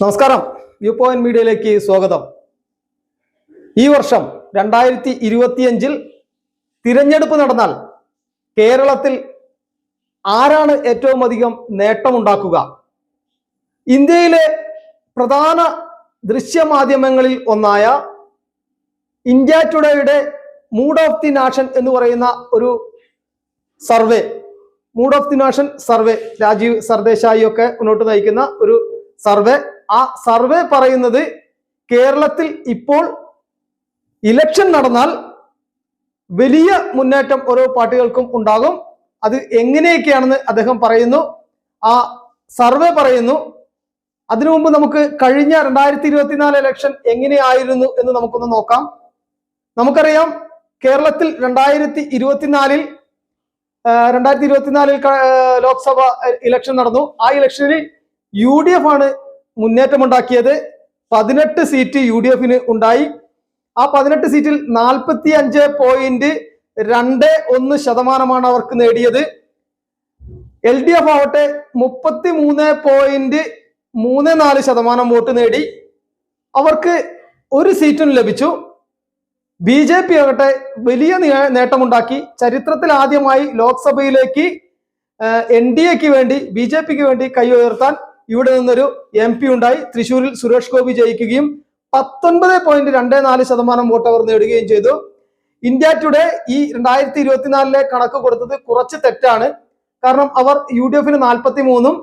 നമസ്കാരം. View point മീഡിയയിലേക്ക് സ്വാഗതം. ഈ വർഷം രണ്ടായിരത്തി ഇരുപത്തിയഞ്ചിൽ തിരഞ്ഞെടുപ്പ് നടന്നാൽ കേരളത്തിൽ ആരാണ് ഏറ്റവും അധികം നേട്ടമുണ്ടാക്കുക? ഇന്ത്യയിലെ പ്രധാന ദൃശ്യമാധ്യമങ്ങളിൽ ഒന്നായ ഇന്ത്യ ടുഡേയുടെ മൂഡ് ഓഫ് ദി നാഷൻ എന്ന് പറയുന്ന ഒരു survey mood of the nation survey Rajeev Sardesai ഒക്കെ മുന്നോട്ട് നയിക്കുന്ന ഒരു സർവേ. ആ സർവേ പറയുന്നത് കേരളത്തിൽ ഇപ്പോൾ ഇലക്ഷൻ നടന്നാൽ വലിയ മുന്നേറ്റം ഓരോ പാർട്ടികൾക്കും ഉണ്ടാകും. അത് എങ്ങനെയൊക്കെയാണെന്ന് അദ്ദേഹം പറയുന്നു. ആ സർവേ പറയുന്നു. അതിനു മുമ്പ് നമുക്ക് കഴിഞ്ഞ രണ്ടായിരത്തി ഇരുപത്തിനാല് ഇലക്ഷൻ എങ്ങനെയായിരുന്നു എന്ന് നമുക്കൊന്ന് നോക്കാം. നമുക്കറിയാം കേരളത്തിൽ രണ്ടായിരത്തി ഇരുപത്തിനാലിൽ രണ്ടായിരത്തി ഇരുപത്തിനാലിൽ ലോക്സഭ ഇലക്ഷൻ നടന്നു. ആ ഇലക്ഷനിൽ യു ഡി എഫ് ആണ് മുന്നേറ്റമുണ്ടാക്കിയത്. പതിനെട്ട് സീറ്റ് യു ഡി എഫിന് ഉണ്ടായി. ആ പതിനെട്ട് സീറ്റിൽ നാൽപ്പത്തി അഞ്ച് പോയിന്റ് രണ്ട് ഒന്ന് ശതമാനമാണ് അവർക്ക് നേടിയത്. എൽ ഡി എഫ് ആവട്ടെ മുപ്പത്തി മൂന്ന് പോയിന്റ് മൂന്ന് നാല് ശതമാനം വോട്ട് നേടി. അവർക്ക് ഒരു സീറ്റും ലഭിച്ചു. ബി ജെ പി ആകട്ടെ വലിയ നേട്ടമുണ്ടാക്കി. ചരിത്രത്തിൽ ആദ്യമായി ലോക്സഭയിലേക്ക് എൻ ഡി എക്ക് വേണ്ടി ബി ജെ പിക്ക് വേണ്ടി കൈ ഉയർത്താൻ ഇവിടെ നിന്നൊരു എം പി ഉണ്ടായി. തൃശൂരിൽ സുരേഷ് ഗോപി ജയിക്കുകയും പത്തൊൻപത് പോയിന്റ് രണ്ട് നാല് ശതമാനം വോട്ട് അവർ നേടുകയും ചെയ്തു. ഇന്ത്യ ടുഡേ ഈ രണ്ടായിരത്തി ഇരുപത്തിനാലിലെ കണക്ക് കൊടുത്തത് കുറച്ച് തെറ്റാണ്. കാരണം അവർ യു ഡി എഫിന് നാൽപ്പത്തി മൂന്നും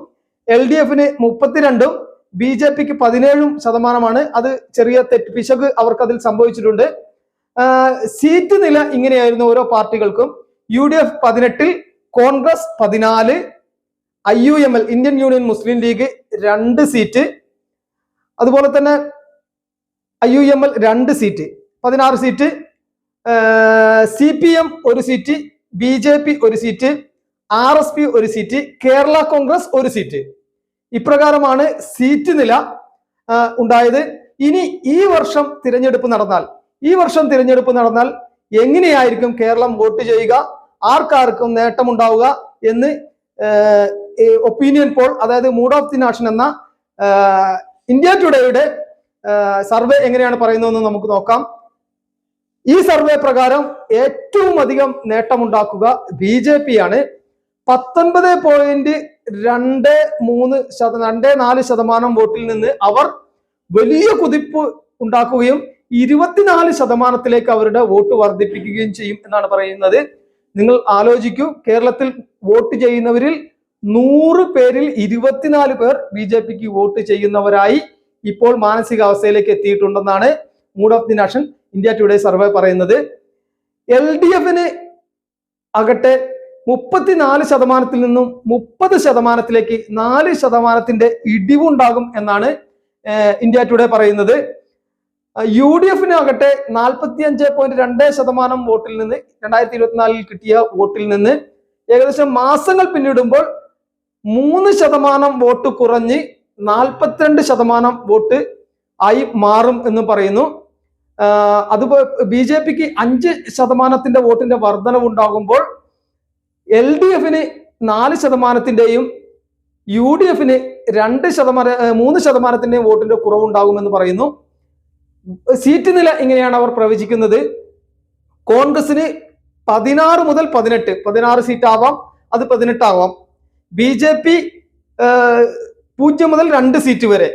എൽ ഡി എഫിന് മുപ്പത്തിരണ്ടും ബി ജെ പിക്ക് പതിനേഴും ശതമാനമാണ്. അത് ചെറിയ തെറ്റ് പിശക് അവർക്ക് അതിൽ സംഭവിച്ചിട്ടുണ്ട് സീറ്റ് നില ഇങ്ങനെയായിരുന്നു ഓരോ പാർട്ടികൾക്കും. യു ഡി എഫ് പതിനെട്ടിൽ കോൺഗ്രസ് പതിനാല് I U M L Indian Union Muslim League രണ്ട് സീറ്റ് അതുപോലെ തന്നെ ഐ യു എം എൽ രണ്ട് സീറ്റ് പതിനാറ് സീറ്റ് സി പി എം ഒരു സീറ്റ് ബി ജെ പി ഒരു സീറ്റ് ആർ എസ് പി ഒരു സീറ്റ് കേരള കോൺഗ്രസ് ഒരു സീറ്റ് ഇപ്രകാരമാണ് സീറ്റ് നില ഉണ്ടായത്. ഇനി ഈ വർഷം തിരഞ്ഞെടുപ്പ് നടന്നാൽ ഈ വർഷം തിരഞ്ഞെടുപ്പ് നടന്നാൽ എങ്ങനെയായിരിക്കും കേരളം വോട്ട് ചെയ്യുക? ആർക്കാർക്കും നേട്ടമുണ്ടാവുക എന്ന് ഒപ്പീനിയൻ പോൾ അതായത് മൂഡ് ഓഫ് ദി നാഷൻ എന്ന ഇന്ത്യ ടുഡേയുടെ സർവേ എങ്ങനെയാണ് പറയുന്നതെന്ന് നമുക്ക് നോക്കാം. ഈ സർവേ പ്രകാരം ഏറ്റവും അധികം നേട്ടമുണ്ടാക്കുക ബി ജെ പി ആണ് പത്തൊൻപത് പോയിന്റ് രണ്ട് മൂന്ന് ശത രണ്ട് നാല് ശതമാനം വോട്ടിൽ നിന്ന് അവർ വലിയ കുതിപ്പ് ഉണ്ടാക്കുകയും ഇരുപത്തിനാല് ശതമാനത്തിലേക്ക് അവരുടെ വോട്ട് വർദ്ധിപ്പിക്കുകയും ചെയ്യും എന്നാണ് പറയുന്നത്. നിങ്ങൾ ആലോചിക്കൂ കേരളത്തിൽ വോട്ട് ചെയ്യുന്നവരിൽ നൂറ് പേരിൽ ഇരുപത്തിനാല് പേർ ബി ജെ പിക്ക് വോട്ട് ചെയ്യുന്നവരായി ഇപ്പോൾ മാനസികാവസ്ഥയിലേക്ക് എത്തിയിട്ടുണ്ടെന്നാണ് mood of the nation India today survey പറയുന്നത്. എൽ ഡി എഫിന് ആകട്ടെ മുപ്പത്തിനാല് ശതമാനത്തിൽ നിന്നും മുപ്പത് ശതമാനത്തിലേക്ക് നാല് ശതമാനത്തിന്റെ ഇടിവുണ്ടാകും എന്നാണ് ഇന്ത്യ ടുഡേ പറയുന്നത്. യു ഡി എഫിന് ആകട്ടെ നാൽപ്പത്തി അഞ്ച് പോയിന്റ് രണ്ട് ശതമാനം വോട്ടിൽ നിന്ന് രണ്ടായിരത്തി ഇരുപത്തിനാലിൽ കിട്ടിയ വോട്ടിൽ നിന്ന് ഏകദേശം മാസങ്ങൾ പിന്നിടുമ്പോൾ മൂന്ന് ശതമാനം വോട്ട് കുറഞ്ഞ് നാൽപ്പത്തിരണ്ട് ശതമാനം വോട്ട് ആയി മാറും എന്ന് പറയുന്നു. അതുപോലെ ബി ജെ പിക്ക് അഞ്ച് ശതമാനത്തിന്റെ വോട്ടിന്റെ വർധനവ് ഉണ്ടാകുമ്പോൾ എൽ ഡി എഫിന് നാല് ശതമാനത്തിന്റെയും യു ഡി എഫിന് രണ്ട് ശതമാന മൂന്ന് ശതമാനത്തിന്റെയും വോട്ടിന്റെ കുറവുണ്ടാകുമെന്ന് പറയുന്നു. സീറ്റ് നില ഇങ്ങനെയാണ് അവർ പ്രവചിക്കുന്നത്. കോൺഗ്രസിന് പതിനാറ് മുതൽ പതിനെട്ട് പതിനാറ് സീറ്റ് ആവാം അത് പതിനെട്ടാവാം. ബി ജെ പി പൂജ്യം മുതൽ രണ്ട് സീറ്റ് വരെ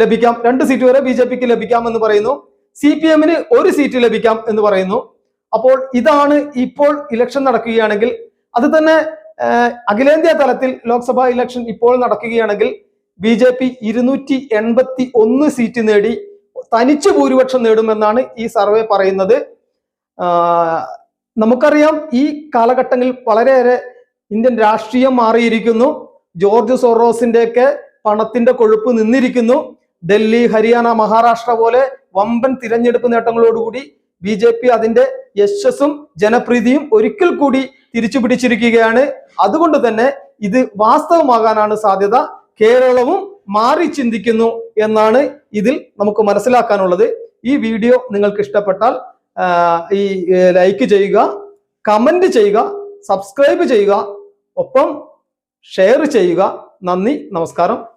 ലഭിക്കാം. രണ്ട് സീറ്റ് വരെ ബി ജെ പിക്ക് ലഭിക്കാം എന്ന് പറയുന്നു. സി പി എമ്മിന് ഒരു സീറ്റ് ലഭിക്കാം എന്ന് പറയുന്നു. അപ്പോൾ ഇതാണ് ഇപ്പോൾ ഇലക്ഷൻ നടക്കുകയാണെങ്കിൽ അത് തന്നെ അഖിലേന്ത്യാ തലത്തിൽ ലോക്സഭാ ഇലക്ഷൻ ഇപ്പോൾ നടക്കുകയാണെങ്കിൽ ബി ജെ പി ഇരുന്നൂറ്റി എൺപത്തി ഒന്ന് സീറ്റ് നേടി തനിച്ച് ഭൂരിപക്ഷം നേടുമെന്നാണ് ഈ സർവേ പറയുന്നത്. നമുക്കറിയാം ഈ കാലഘട്ടങ്ങളിൽ വളരെയേറെ ഇന്ത്യൻ രാഷ്ട്രീയം മാറിയിരിക്കുന്നു. ജോർജ് സോറോസിന്റെയൊക്കെ പണത്തിന്റെ കൊഴുപ്പ് നിന്നിരിക്കുന്നു. ഡൽഹി ഹരിയാന മഹാരാഷ്ട്ര പോലെ വമ്പൻ തിരഞ്ഞെടുപ്പ് നേട്ടങ്ങളോടുകൂടി ബി ജെ പി അതിന്റെ യശസ്സും ജനപ്രീതിയും ഒരിക്കൽ കൂടി തിരിച്ചു പിടിച്ചിരിക്കുകയാണ്. അതുകൊണ്ട് തന്നെ ഇത് വാസ്തവമാകാനാണ് സാധ്യത. കേരളവും മാറി ചിന്തിക്കുന്നു എന്നാണ് ഇതിൽ നമുക്ക് മനസ്സിലാക്കാനുള്ളത്. ഈ വീഡിയോ നിങ്ങൾക്ക് ഇഷ്ടപ്പെട്ടാൽ ഈ ലൈക്ക് ചെയ്യുക കമന്റ് ചെയ്യുക സബ്സ്ക്രൈബ് ചെയ്യുക ഒപ്പം ഷെയർ ചെയ്യുക. നന്ദി നമസ്കാരം.